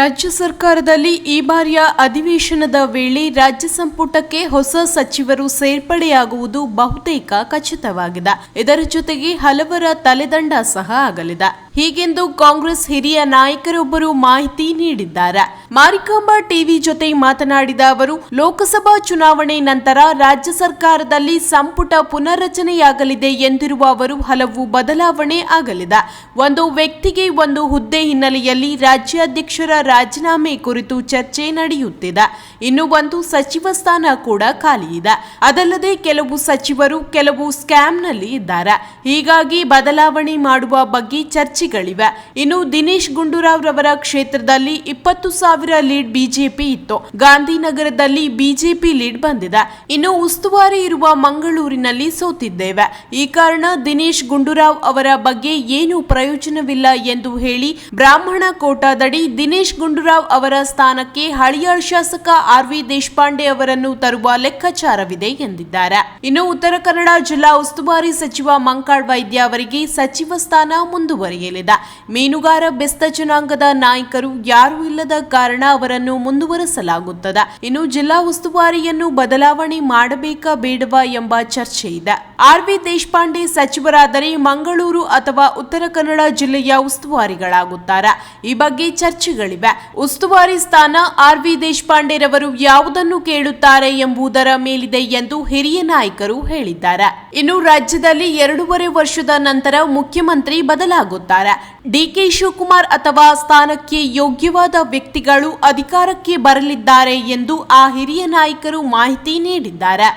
ರಾಜ್ಯ ಸರ್ಕಾರದಲ್ಲಿ ಈ ಬಾರಿಯ ಅಧಿವೇಶನದ ವೇಳೆ ರಾಜ್ಯ ಸಂಪುಟಕ್ಕೆ ಹೊಸ ಸಚಿವರು ಸೇರ್ಪಡೆಯಾಗುವುದು ಬಹುತೇಕ ಖಚಿತವಾಗಿದೆ. ಇದರ ಜೊತೆಗೆ ಹಲವರ ತಲೆದಂಡ ಸಹ ಆಗಲಿದೆ ಹೀಗೆಂದು ಕಾಂಗ್ರೆಸ್ ಹಿರಿಯ ನಾಯಕರೊಬ್ಬರು ಮಾಹಿತಿ ನೀಡಿದ್ದಾರೆ. ಮಾರಿಕಾಂಬಾ ಟಿವಿ ಜೊತೆ ಮಾತನಾಡಿದ ಅವರು, ಲೋಕಸಭಾ ಚುನಾವಣೆ ನಂತರ ರಾಜ್ಯ ಸರ್ಕಾರದಲ್ಲಿ ಸಂಪುಟ ಪುನರ್ರಚನೆಯಾಗಲಿದೆ ಎಂದಿರುವ ಅವರು ಹಲವು ಬದಲಾವಣೆ ಆಗಲಿದೆ. ಒಂದು ವ್ಯಕ್ತಿಗೆ ಒಂದು ಹುದ್ದೆ ಹಿನ್ನೆಲೆಯಲ್ಲಿ ರಾಜ್ಯಾಧ್ಯಕ್ಷರ ರಾಜೀನಾಮೆ ಕುರಿತು ಚರ್ಚೆ ನಡೆಯುತ್ತಿದೆ. ಇನ್ನು ಒಂದು ಸಚಿವ ಸ್ಥಾನ ಕೂಡ ಖಾಲಿ ಇದೆ. ಅದಲ್ಲದೆ ಕೆಲವು ಸಚಿವರು ಕೆಲವು ಸ್ಕ್ಯಾಮ್ನಲ್ಲಿ ಇದ್ದಾರೆ. ಹೀಗಾಗಿ ಬದಲಾವಣೆ ಮಾಡುವ ಬಗ್ಗೆ ಚರ್ಚೆಗಳಿವೆ ಇನ್ನು ದಿನೇಶ್ ಗುಂಡೂರಾವ್ ರವರ ಕ್ಷೇತ್ರದಲ್ಲಿ ಇಪ್ಪತ್ತು ಸಾವಿರ ಲೀಡ್ ಬಿಜೆಪಿ ಇತ್ತು. ಗಾಂಧಿನಗರದಲ್ಲಿ ಬಿಜೆಪಿ ಲೀಡ್ ಬಂದಿದೆ. ಇನ್ನು ಉಸ್ತುವಾರಿ ಇರುವ ಮಂಗಳೂರಿನಲ್ಲಿ ಸೋತಿದ್ದೇವೆ. ಈ ಕಾರಣ ದಿನೇಶ್ ಗುಂಡೂರಾವ್ ಅವರ ಬಗ್ಗೆ ಏನು ಪ್ರಯೋಜನವಿಲ್ಲ ಎಂದು ಹೇಳಿ ಬ್ರಾಹ್ಮಣ ಕೋಟಾದಡಿ ದಿನೇಶ್ ಗುಂಡೂರಾವ್ ಅವರ ಸ್ಥಾನಕ್ಕೆ ಹಳಿಯಾಳ್ ಶಾಸಕ ಆರ್ ವಿ ದೇಶಪಾಂಡೆ ಅವರನ್ನು ತರುವ ಲೆಕ್ಕಾಚಾರವಿದೆ ಎಂದಿದ್ದಾರೆ. ಇನ್ನು ಉತ್ತರ ಕನ್ನಡ ಜಿಲ್ಲಾ ಉಸ್ತುವಾರಿ ಸಚಿವ ಮಂಕಾಳ್ ವೈದ್ಯ ಅವರಿಗೆ ಸಚಿವ ಸ್ಥಾನ ಮುಂದುವರಿಯಲಿದೆ. ಮೀನುಗಾರ ಬೆಸ್ತ ಜನಾಂಗದ ನಾಯಕರು ಯಾರೂ ಇಲ್ಲದ ಕಾರಣ ಅವರನ್ನು ಮುಂದುವರೆಸಲಾಗುತ್ತದೆ. ಇನ್ನು ಜಿಲ್ಲಾ ಉಸ್ತುವಾರಿಯನ್ನು ಬದಲಾವಣೆ ಮಾಡಬೇಕಾ ಬೇಡವಾ ಎಂಬ ಚರ್ಚೆ ಇದೆ. ಆರ್ ವಿ ದೇಶಪಾಂಡೆ ಸಚಿವರಾದರೆ ಮಂಗಳೂರು ಅಥವಾ ಉತ್ತರ ಕನ್ನಡ ಜಿಲ್ಲೆಯ ಉಸ್ತುವಾರಿಗಳಾಗುತ್ತಾರೆ. ಈ ಬಗ್ಗೆ ಚರ್ಚೆಗಳಿವೆ. ಉಸ್ತುವಾರಿ ಸ್ಥಾನ ಆರ್ ವಿ ದೇಶಪಾಂಡೆರವರು ಯಾವುದನ್ನು ಕೇಳುತ್ತಾರೆ ಎಂಬುದರ ಮೇಲಿದೆ ಎಂದು ಹಿರಿಯ ನಾಯಕರು ಹೇಳಿದ್ದಾರೆ. ಇನ್ನು ರಾಜ್ಯದಲ್ಲಿ ಎರಡೂವರೆ ವರ್ಷದ ನಂತರ ಮುಖ್ಯಮಂತ್ರಿ ಬದಲಾಗುತ್ತಾರೆ. ಡಿಕೆ ಶಿವಕುಮಾರ್ ಅಥವಾ ಸ್ಥಾನಕ್ಕೆ ಯೋಗ್ಯವಾದ ವ್ಯಕ್ತಿಗಳು ಅಧಿಕಾರಕ್ಕೆ ಬರಲಿದ್ದಾರೆ ಎಂದು ಆ ಹಿರಿಯ ನಾಯಕರು ಮಾಹಿತಿ ನೀಡಿದ್ದಾರೆ.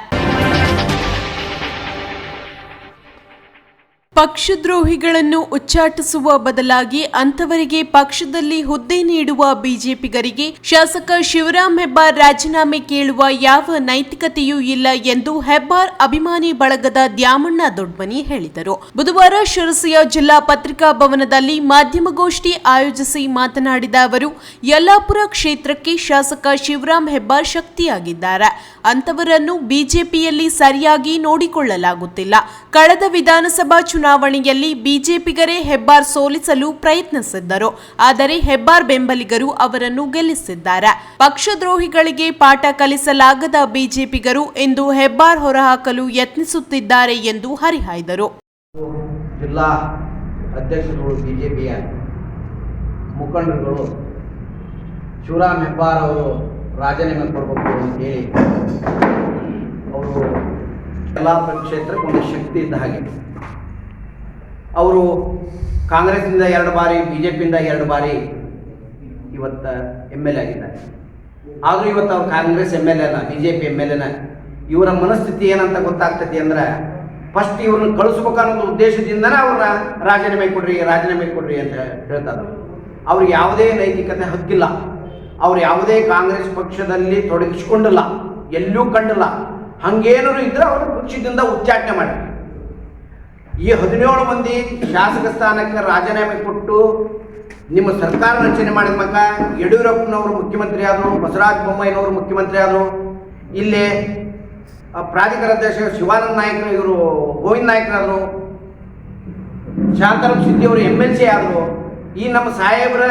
ಪಕ್ಷದ್ರೋಹಿಗಳನ್ನು ಉಚ್ಚಾಟಿಸುವ ಬದಲಾಗಿ ಅಂಥವರಿಗೆ ಪಕ್ಷದಲ್ಲಿ ಹುದ್ದೆ ನೀಡುವ ಬಿಜೆಪಿಗರಿಗೆ ಶಾಸಕ ಶಿವರಾಂ ಹೆಬ್ಬಾರ್ ರಾಜೀನಾಮೆ ಕೇಳುವ ಯಾವ ನೈತಿಕತೆಯೂ ಇಲ್ಲ ಎಂದು ಹೆಬ್ಬಾರ್ ಅಭಿಮಾನಿ ಬಳಗದ ದ್ಯಾಮಣ್ಣ ದೊಡ್ಮನಿ ಹೇಳಿದರು. ಬುಧವಾರ ಶಿರಸಿಯ ಜಿಲ್ಲಾ ಪತ್ರಿಕಾ ಭವನದಲ್ಲಿ ಮಾಧ್ಯಮಗೋಷ್ಠಿ ಆಯೋಜಿಸಿ ಮಾತನಾಡಿದ ಅವರು, ಯಲ್ಲಾಪುರ ಕ್ಷೇತ್ರಕ್ಕೆ ಶಾಸಕ ಶಿವರಾಂ ಹೆಬ್ಬಾರ್ ಶಕ್ತಿಯಾಗಿದ್ದಾರೆ. ಅಂತವರನ್ನು ಬಿಜೆಪಿಯಲ್ಲಿ ಸರಿಯಾಗಿ ನೋಡಿಕೊಳ್ಳಲಾಗುತ್ತಿಲ್ಲ. ಕಳೆದ ವಿಧಾನಸಭಾ ಚುನಾವಣೆಯಲ್ಲಿ ಬಿಜೆಪಿಗರೇ ಹೆಬ್ಬಾರ್ ಸೋಲಿಸಲು ಪ್ರಯತ್ನಿಸಿದ್ದರು. ಆದರೆ ಹೆಬ್ಬಾರ್ ಬೆಂಬಲಿಗರು ಅವರನ್ನು ಗೆಲ್ಲಿಸಿದ್ದಾರೆ. ಪಕ್ಷದ್ರೋಹಿಗಳಿಗೆ ಪಾಠ ಕಲಿಸಲಾಗದ ಬಿಜೆಪಿಗರು ಇಂದು ಹೆಬ್ಬಾರ್ ಹೊರಹಾಕಲು ಯತ್ನಿಸುತ್ತಿದ್ದಾರೆ ಎಂದು ಹರಿಹಾಯ್ದರು. ಮುಖಂಡರುಗಳು ಶಿವರಾಮ್ ಹೆಬ್ಬಾರ್ ಅವರು ರಾಜೀನಾಮೆ ಕೊಡಬೇಕು ಅಂತೇಳಿ ಅವರು ಯಲ್ಲಾಪುರ ಕ್ಷೇತ್ರಕ್ಕೆ ಒಂದು ಶಕ್ತಿ ಇದ್ದ ಹಾಗೆ ಅವರು ಕಾಂಗ್ರೆಸ್ನಿಂದ ಎರಡು ಬಾರಿ ಬಿ ಜೆ ಪಿಯಿಂದ ಎರಡು ಬಾರಿ ಇವತ್ತು ಎಂ ಎಲ್ ಎ ಆಗಿದ್ದಾರೆ. ಆದರೂ ಇವತ್ತು ಅವ್ರು ಕಾಂಗ್ರೆಸ್ ಎಂ ಎಲ್ ಎನ B J P M L ಎನ ಇವರ ಮನಸ್ಥಿತಿ ಏನಂತ ಗೊತ್ತಾಗ್ತೈತಿ ಅಂದ್ರೆ ಫಸ್ಟ್ ಇವ್ರನ್ನ ಕಳಿಸ್ಬೇಕು ಅನ್ನೋ ಉದ್ದೇಶದಿಂದನೇ ಅವ್ರನ್ನ ರಾಜೀನಾಮೆ ಕೊಡ್ರಿ ರಾಜೀನಾಮೆ ಕೊಡ್ರಿ ಅಂತ ಹೇಳ್ತಾರೆ ಅವ್ರಿಗೆ ಯಾವುದೇ ನೈತಿಕತೆ ಹಕ್ಕಿಲ್ಲ. ಅವ್ರು ಯಾವುದೇ ಕಾಂಗ್ರೆಸ್ ಪಕ್ಷದಲ್ಲಿ ತೊಡಗಿಸ್ಕೊಂಡಿಲ್ಲ. ಎಲ್ಲೂ ಕಂಡಿಲ್ಲ. ಹಂಗೇನಾದ್ರು ಇದ್ರೆ ಅವರು ಪಕ್ಷದಿಂದ ಉಚ್ಚಾಟನೆ ಮಾಡಿ. ಈ ಹದಿನೇಳು ಮಂದಿ ಶಾಸಕ ಸ್ಥಾನಕ್ಕೆ ರಾಜೀನಾಮೆ ಕೊಟ್ಟು ನಿಮ್ಮ ಸರ್ಕಾರ ರಚನೆ ಮಾಡಿದ ಮಗ ಯಡಿಯೂರಪ್ಪನವರು ಮುಖ್ಯಮಂತ್ರಿ ಆದರು, ಬಸವರಾಜ ಬೊಮ್ಮಾಯಿನವರು ಮುಖ್ಯಮಂತ್ರಿ ಆದರು, ಇಲ್ಲಿ ಪ್ರಾಧಿಕಾರ ಅಧ್ಯಕ್ಷ ಶಿವಾನಂದ ನಾಯ್ಕರು, ಇವರು ಗೋವಿಂದ ನಾಯಕರಾದರು, ಶಾಂತಾರಾಮ್ ಸಿದ್ದಿ ಅವರು ಎಂ ಎಲ್ ಸಿ ಆದರು, ಈ ನಮ್ಮ ಸಾಹೇಬರ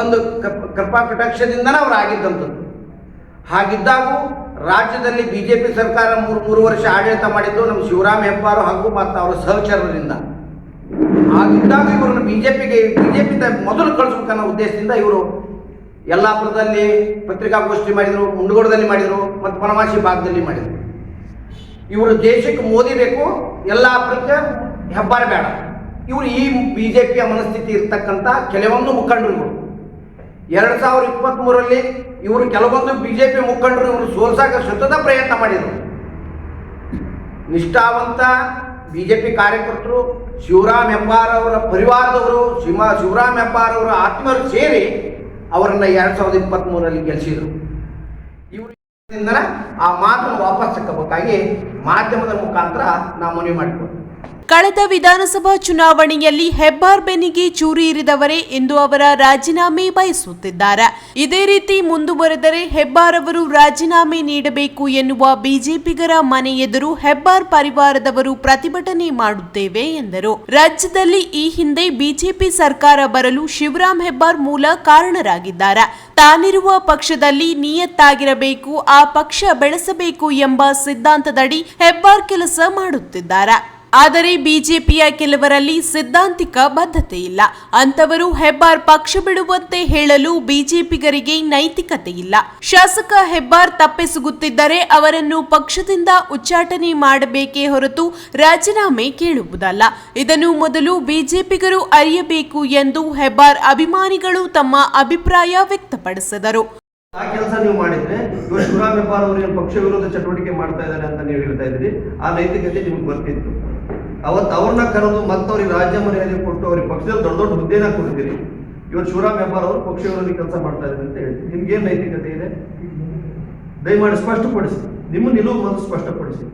ಒಂದು ಕೃಪಾ ಕಟಾಕ್ಷದಿಂದನೇ ಅವರು ಆಗಿದ್ದಂಥದ್ದು. ಹಾಗಿದ್ದಾಗೂ ರಾಜ್ಯದಲ್ಲಿ ಬಿಜೆಪಿ ಸರ್ಕಾರ ಮೂರು ಮೂರು ವರ್ಷ ಆಡಳಿತ ಮಾಡಿದ್ದು ನಮ್ಮ ಶಿವರಾಮ್ ಹೆಬ್ಬಾರು ಹಾಗೂ ಮತ್ತು ಅವರ ಸಹಚರರಿಂದ. ಆಗಿದ್ದಾಗ ಇವರನ್ನು ಬಿಜೆಪಿಗೆ ಜೆ ಪಿಗೆ ಬಿ ಜೆ ಪಿಯಿಂದ ಮೊದಲು ಕಳಿಸ್ಬೇಕನ್ನೋ ಉದ್ದೇಶದಿಂದ ಇವರು ಯಲ್ಲಾಪುರದಲ್ಲಿ ಪತ್ರಿಕಾಗೋಷ್ಠಿ ಮಾಡಿದರು, ಮುಂಡಗೋಡದಲ್ಲಿ ಮಾಡಿದರು, ಮತ್ತು ಬನವಾಸಿ ಭಾಗದಲ್ಲಿ ಮಾಡಿದರು. ಇವರು ದೇಶಕ್ಕೆ ಮೋದಿ ಬೇಕು, ಯಲ್ಲಾಪುರಕ್ಕೆ ಹೆಬ್ಬಾರ ಬೇಡ. ಇವರು ಈ ಬಿ ಜೆ ಮನಸ್ಥಿತಿ ಇರ್ತಕ್ಕಂಥ ಕೆಲವೊಂದು ಮುಖಂಡರುಗಳು. ಎರಡು ಸಾವಿರದ ಇಪ್ಪತ್ತ್ಮೂರರಲ್ಲಿ ಇವರು ಕೆಲವೊಂದು ಬಿ ಜೆ ಪಿ ಮುಖಂಡರು ಇವರು ಸೋಲ್ಸಾಕ ಸತತ ಪ್ರಯತ್ನ ಮಾಡಿದರು. ನಿಷ್ಠಾವಂತ ಬಿ ಜೆ ಪಿ ಕಾರ್ಯಕರ್ತರು, ಶಿವರಾಮ್ ಹೆಬ್ಬಾರ್ ಅವರ ಪರಿವಾರದವರು ಶಿವ ಶಿವರಾಮ್ ಅವರ ಆತ್ಮೀಯರು ಸೇರಿ ಅವರನ್ನು ಎರಡು ಸಾವಿರದ ಇಪ್ಪತ್ತ್ಮೂರರಲ್ಲಿ ಗೆಲ್ಲಿಸಿದರು ಇವರು ಆ ಮಾತನ್ನು ವಾಪಸ್ ತಕ್ಕಬೇಕಾಗಿ ಮಾಧ್ಯಮದ ಮುಖಾಂತರ ನಾವು ಮನವಿ ಮಾಡಿಕೊಡ್ತೀವಿ. ಕಳೆದ ವಿಧಾನಸಭಾ ಚುನಾವಣೆಯಲ್ಲಿ ಹೆಬ್ಬಾರ್ ಬೆನಿಗೆ ಚೂರಿ ಇರಿದವರೇ ಎಂದು ಅವರ ರಾಜೀನಾಮೆ ಬಯಸುತ್ತಿದ್ದಾರೆ. ಇದೇ ರೀತಿ ಮುಂದುವರೆದರೆ ಹೆಬ್ಬಾರ್ ಅವರು ರಾಜೀನಾಮೆ ನೀಡಬೇಕು ಎನ್ನುವ ಬಿಜೆಪಿಗರ ಮನೆ ಎದುರು ಹೆಬ್ಬಾರ್ ಪರಿವಾರದವರು ಪ್ರತಿಭಟನೆ ಮಾಡುತ್ತೇವೆ ಎಂದರು. ರಾಜ್ಯದಲ್ಲಿ ಈ ಹಿಂದೆ ಬಿಜೆಪಿ ಸರ್ಕಾರ ಬರಲು ಶಿವರಾಮ್ ಹೆಬ್ಬಾರ್ ಮೂಲ ಕಾರಣರಾಗಿದ್ದಾರೆ. ತಾನಿರುವ ಪಕ್ಷದಲ್ಲಿ ನಿಯತ್ತಾಗಿರಬೇಕು, ಆ ಪಕ್ಷ ಬೆಳೆಸಬೇಕು ಎಂಬ ಸಿದ್ಧಾಂತದಡಿ ಹೆಬ್ಬಾರ್ ಕೆಲಸ ಮಾಡುತ್ತಿದ್ದಾರೆ. ಆದರೆ ಬಿಜೆಪಿಯ ಕೆಲವರಲ್ಲಿ ಸಿದ್ಧಾಂತಿಕ ಬದ್ಧತೆ ಇಲ್ಲ ಅಂತವರು ಹೆಬ್ಬಾರ್ ಪಕ್ಷ ಬಿಡುವಂತೆ ಹೇಳಲು ಬಿಜೆಪಿಗರಿಗೆ ನೈತಿಕತೆ ಇಲ್ಲ. ಶಾಸಕ ಹೆಬ್ಬಾರ್ ತಪ್ಪೆಸಗುತ್ತಿದ್ದರೆ ಅವರನ್ನು ಪಕ್ಷದಿಂದ ಉಚ್ಚಾಟನೆ ಮಾಡಬೇಕೇ ಹೊರತು ರಾಜೀನಾಮೆ ಕೇಳುವುದಲ್ಲ. ಇದನ್ನು ಮೊದಲು ಬಿಜೆಪಿಗರು ಅರಿಯಬೇಕು ಎಂದು ಹೆಬ್ಬಾರ್ ಅಭಿಮಾನಿಗಳು ತಮ್ಮ ಅಭಿಪ್ರಾಯ ವ್ಯಕ್ತಪಡಿಸಿದರು. ಆ ಕೆಲಸ ನೀವು ಮಾಡಿದ್ರೆ ಇವಾಗ ಶಿವರಾಮ್ ಹೆಬ್ಬಾರ್ ಅವರು ಏನು ಪಕ್ಷ ವಿರೋಧ ಚಟುವಟಿಕೆ ಮಾಡ್ತಾ ಇದ್ದಾರೆ ಅಂತ ನೀವು ಹೇಳ್ತಾ ಇದ್ರಿ ಆ ನೈತಿಕತೆ ನಿಮ್ಗೆ ಬರ್ತಿತ್ತು. ಅವತ್ತು ಅವ್ರನ್ನ ಕರೆದು ಮತ್ತೆ ಅವ್ರಿಗೆ ರಾಜ್ಯ ಮರ್ಯಾದೆ ಕೊಟ್ಟು ಅವ್ರಿಗೆ ಪಕ್ಷದಲ್ಲಿ ದೊಡ್ಡ ದೊಡ್ಡ ಹುದ್ದೆನ ಕೊಡ್ತೀರಿ. ಇವತ್ತು ಶಿವರಾಮ್ ಹೆಬ್ಬಾರ್ ಅವರು ಪಕ್ಷ ವಿರೋಧಿ ಕೆಲಸ ಮಾಡ್ತಾ ಇದ್ದಾರೆ ಅಂತ ಹೇಳ್ತೀವಿ ನಿಮ್ಗೇನು ನೈತಿಕತೆ ಇದೆ? ದಯಮಾಡಿ ಸ್ಪಷ್ಟಪಡಿಸಿ. ನಿಮ್ಮ ನಿಲುವು ಮತ್ತು ಸ್ಪಷ್ಟಪಡಿಸಿ.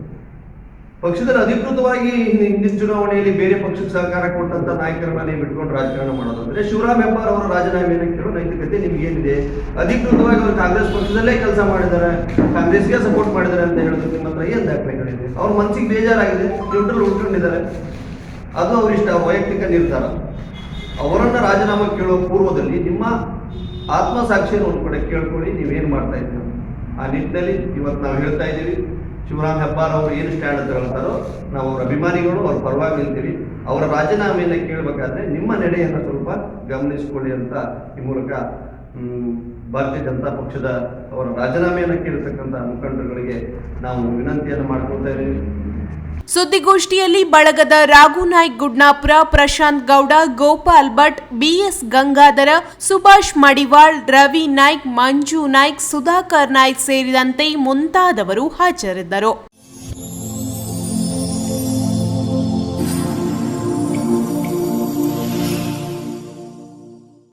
ಪಕ್ಷದಲ್ಲಿ ಅಧಿಕೃತವಾಗಿ ಹಿಂದಿನ ಚುನಾವಣೆಯಲ್ಲಿ ಬೇರೆ ಪಕ್ಷಕ್ಕೆ ಸಹಕಾರ ಕೊಟ್ಟಂತ ನಾಯಕರನ್ನ ನೀವು ಬಿಟ್ಕೊಂಡು ರಾಜಕಾರಣ ಮಾಡೋದು ಅಂದ್ರೆ ಶಿವರಾಮ್ ಹೆಬ್ಬಾರ್ ಅವರ ರಾಜೀನಾಮೆಯನ್ನು ಕೇಳೋ ನೈತಿಕತೆ ನಿಮ್ಗೆ ಏನಿದೆ? ಅಧಿಕೃತವಾಗಿ ಅವರು ಕಾಂಗ್ರೆಸ್ ಪಕ್ಷದಲ್ಲೇ ಕೆಲಸ ಮಾಡಿದ್ದಾರೆ ಕಾಂಗ್ರೆಸ್ಗೆ ಸಪೋರ್ಟ್ ಮಾಡಿದ್ದಾರೆ ಅಂತ ಹೇಳೋದು ನಿಮ್ಮ ಹತ್ರ ಏನ್ ದಾಖಲೆಗಳಿದೆ? ಅವ್ರ ಮನ್ಸಿಗೆ ಬೇಜಾರಾಗಿದೆ ನ್ಯೂಟ್ರಲ್ ಉಳ್ಕೊಂಡಿದ್ದಾರೆ ಅದು ಅವ್ರ ಇಷ್ಟ, ವೈಯಕ್ತಿಕ ನಿರ್ಧಾರ. ಅವರನ್ನ ರಾಜೀನಾಮೆ ಕೇಳೋ ಪೂರ್ವದಲ್ಲಿ ನಿಮ್ಮ ಆತ್ಮಸಾಕ್ಷಿಯನ್ನು ಒಂದು ಕಡೆ ಕೇಳ್ಕೊಳ್ಳಿ, ನೀವೇನು ಮಾಡ್ತಾ ಇದ್ದೀರಿ? ಆ ನಿಟ್ಟಿನಲ್ಲಿ ಇವತ್ತು ನಾವು ಹೇಳ್ತಾ ಇದ್ದೀವಿ. ಶಿವರಾಮ್ ಹೆಬ್ಬಾರ್ ಅವರು ಏನು ಸ್ಟ್ಯಾಂಡ್ ತಗೊಳ್ತಾರೋ ನಾವು ಅವರ ಅಭಿಮಾನಿಗಳು ಅವ್ರ ಪರವಾಗಿ ನಿಲ್ತೀವಿ ಅವರ ರಾಜೀನಾಮೆಯನ್ನು ಕೇಳಬೇಕಾದ್ರೆ ನಿಮ್ಮ ನಡೆಯನ್ನು ಸ್ವಲ್ಪ ಗಮನಿಸಿಕೊಳ್ಳಿ ಅಂತ ಈ ಮೂಲಕ ಭಾರತೀಯ ಜನತಾ ಪಕ್ಷದ ಅವರ ರಾಜೀನಾಮೆಯನ್ನು ಕೇಳಿರ್ತಕ್ಕಂಥ ಮುಖಂಡರುಗಳಿಗೆ ನಾವು ವಿನಂತಿಯನ್ನು ಮಾಡ್ಕೊಳ್ತಾ ಇದ್ದೀವಿ. ಸುದ್ದಿಗೋಷ್ಠಿಯಲ್ಲಿ ಬಳಗದ ರಾಘುನಾಯ್ಕ್ ಗುಡ್ನಾಪುರ, ಪ್ರಶಾಂತ್ ಗೌಡ, ಗೋಪಾಲ್ ಭಟ್, ಬಿಎಸ್ ಗಂಗಾಧರ, ಸುಭಾಷ್ ಮಡಿವಾಳ್, ರವಿ ನಾಯ್ಕ್, ಮಂಜು ನಾಯ್ಕ್, ಸುಧಾಕರ್ ನಾಯ್ಕ್ ಸೇರಿದಂತೆ ಮುಂತಾದವರು ಹಾಜರಿದ್ದರು.